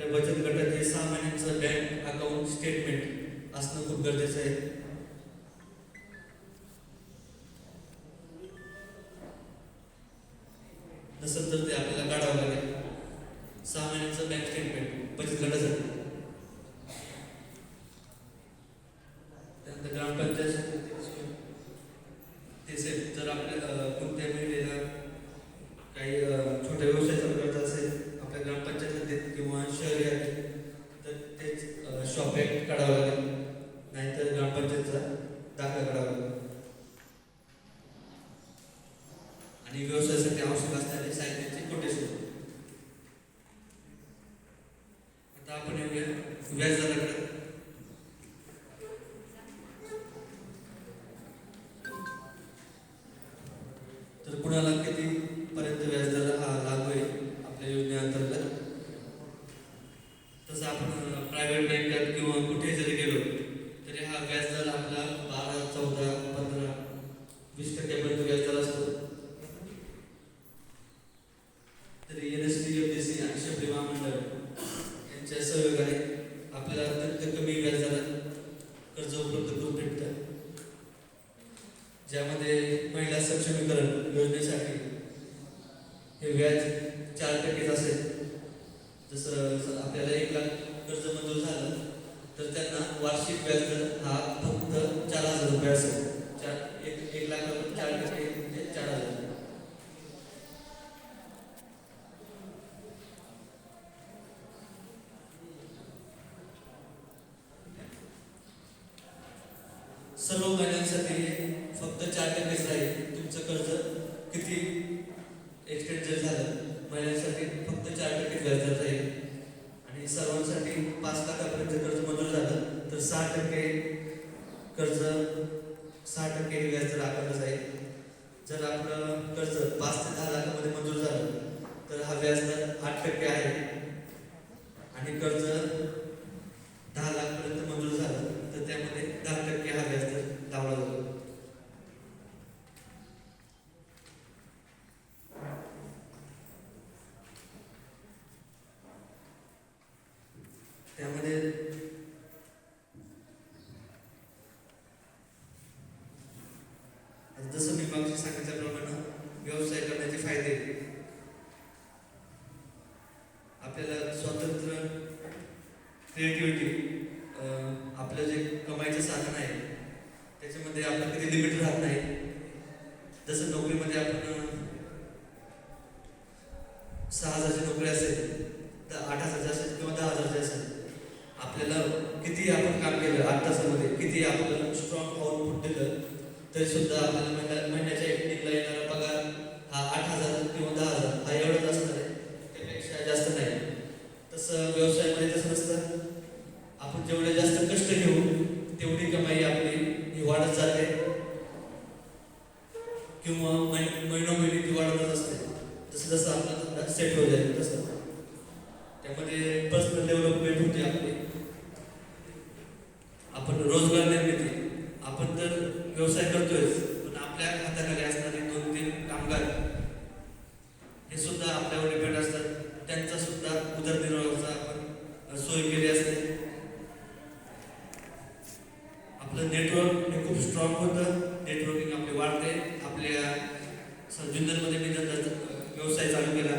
आपल्या बचत गटाचे सहा महिन्यांचं बँक अकाउंट स्टेटमेंट असणं खूप गरजेचं आहे. नसेल तर ते आपल्याला काढावं लागेल. सहा महिन्यांचं बँक स्टेटमेंट बचत गटासाठी त्यानंतर ग्रामपंचायत ते सेट जर आपल्या अं, कोणत्या महिलेला काही अं, छोट्या व्यवसाय चालू करायचा असेल आपल्या ग्रामपंचायत हद्दीत किंवा शहरी हद्दीत तर तेच शॉप ॲक्ट काढावं लागेल नाहीतर ग्रामपंचायतचा दाखला काढावा लागेल आणि व्यवसायासाठी आवश्यक असणारे साहित्याचे कोटेशन आता आपण येऊया व्याजदराकडे तर कुणाला किती पर्यंत व्याजदर हा लागू आहे आपल्या योजनेअंतर्गत तसं आपण प्रायव्हेट बँकेत किंवा कुठे जरी गेलो तरी हा व्याजदर आपला बारा चौदा पंधरा वीस टक्क्यापर्यंत व्याजदर असतो तरी N S T F D C आणि शबरी महामंडळ यांच्या सहयोगाने आपल्याला अत्यंत कमी व्याजदरात कर्ज उपलब्ध करून भेटतं ज्यामध्ये महिला सक्षमीकरण योजनेसाठी हे व्याज चार टक्केच असेल. जसं आपल्याला एक लाख कर्ज मंजूर झालं तर त्यांना वार्षिक व्याजदर हा फक्त चार हजार रुपये असेल चार एक एक लाखावर चार टक्के म्हणजे चार हजार सर्व महिन्यांसाठी फक्त चार टक्केच राहील तुमचं कर्ज किती एक्सटेंड जर झालं महिन्यांसाठी फक्त चार टक्के व्याजदर राहील आणि सर्वांसाठी पाच लाखापर्यंत कर्ज मंजूर झालं तर सहा टक्के कर्ज सहा टक्के व्याजदर आकारलं जाईल. जर आपलं कर्ज पाच ते दहा लाखामध्ये मंजूर झालं तर हा व्याजदर आठ टक्के आहे. आणि कर्ज दहा लाखपर्यंत मंजूर झालं तर त्यामध्ये दहा टक्के हा व्याजदर लावला जातो त्यामध्ये आता जसं मी मागशी सांगितल्याप्रमाणे व्यवसाय करण्याचे फायदे. आपल्याला स्वातंत्र्य क्रिएटिव्हिटी आपलं जे कमाईचं साधन आहे त्याच्यामध्ये आपलं कधी लिमिट राहत नाही. जसं नोकरीमध्ये आपण सहा हजारची नोकरी असेल तर आठ हजारची असेल किंवा दहा हजारची असेल आपल्याला किती आपण काम केलं आठ तासामध्ये किती आपलं स्ट्रॉंग तरी सुद्धा आपल्याला महिन्या महिन्याच्या एकटीला येणारा पगार हा आठ हजार किंवा दहा हजार हा एवढाच असणार आहे. त्यापेक्षा जास्त नाही. तसं व्यवसायामध्ये तसं नसतं आपण जेवढे जास्त कष्ट घेऊ तेवढी कमाई आपली ही वाढत जाते. किंवा महिनो महिने ती वाढतच असते. जसं जसं आपला धंदा सेट होत जाईल तसं त्यामध्ये पर्सनल डेव्हलपमेंट होते आपली. आपण रोजगार निर्मिती. आपण तर व्यवसाय स्ट्रॉंग होतं. नेटवर्किंग आपले वाढते. आपल्या जुन्नरमध्ये मी जर व्यवसाय चालू केला